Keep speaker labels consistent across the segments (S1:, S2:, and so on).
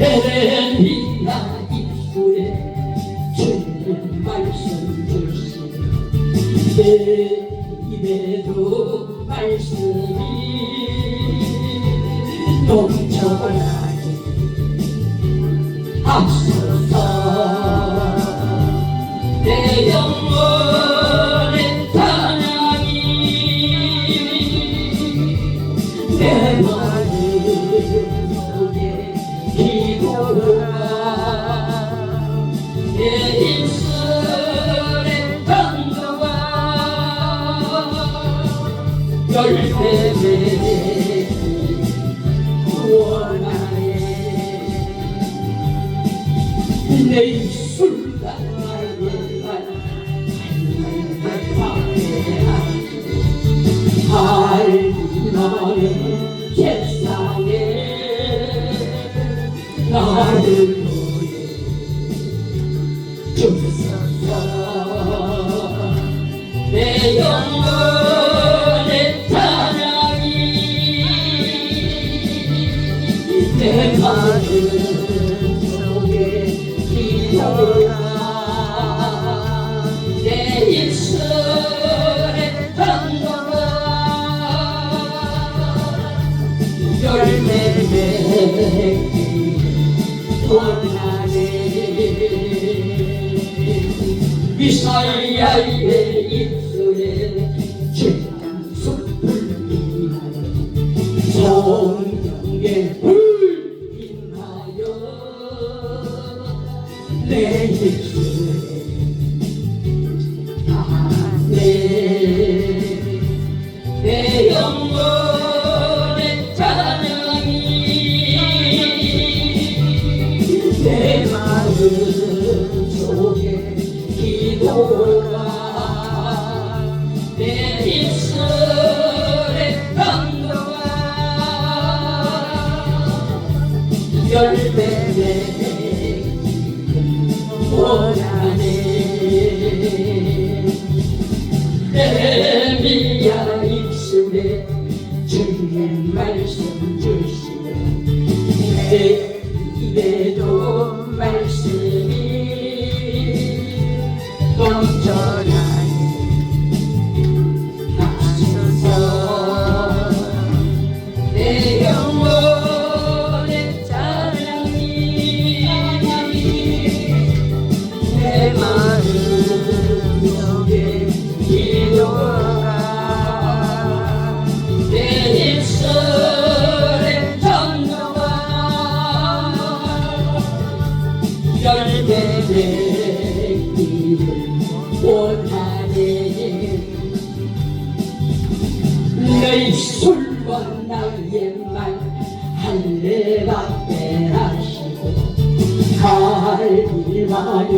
S1: 에레미야 입술에 주는 말씀 주시네. 내 입에도 말씀이 넘쳐나게 열매 내 마음 속에 기도가 내 입술에 던져가 열매 맺기 원하네 이사야의 입술에 진한 숯불 빛나는 마음 속에 기도가 내 입술에 열매 맺기 원하네. 에미야 입술에 주님 말씀 주시네 넘쳐나 말 할례받게 하시고 갈비마는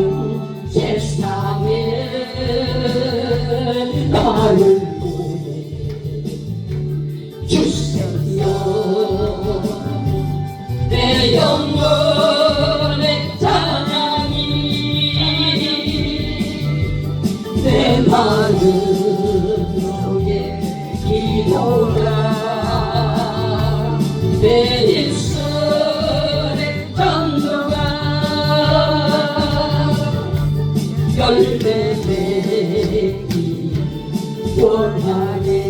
S1: 세상에 나를 보내 주세요. 내 영혼의 찬양이 내 마음 속에 기도 예수의 전도가 열매 맺기 원하네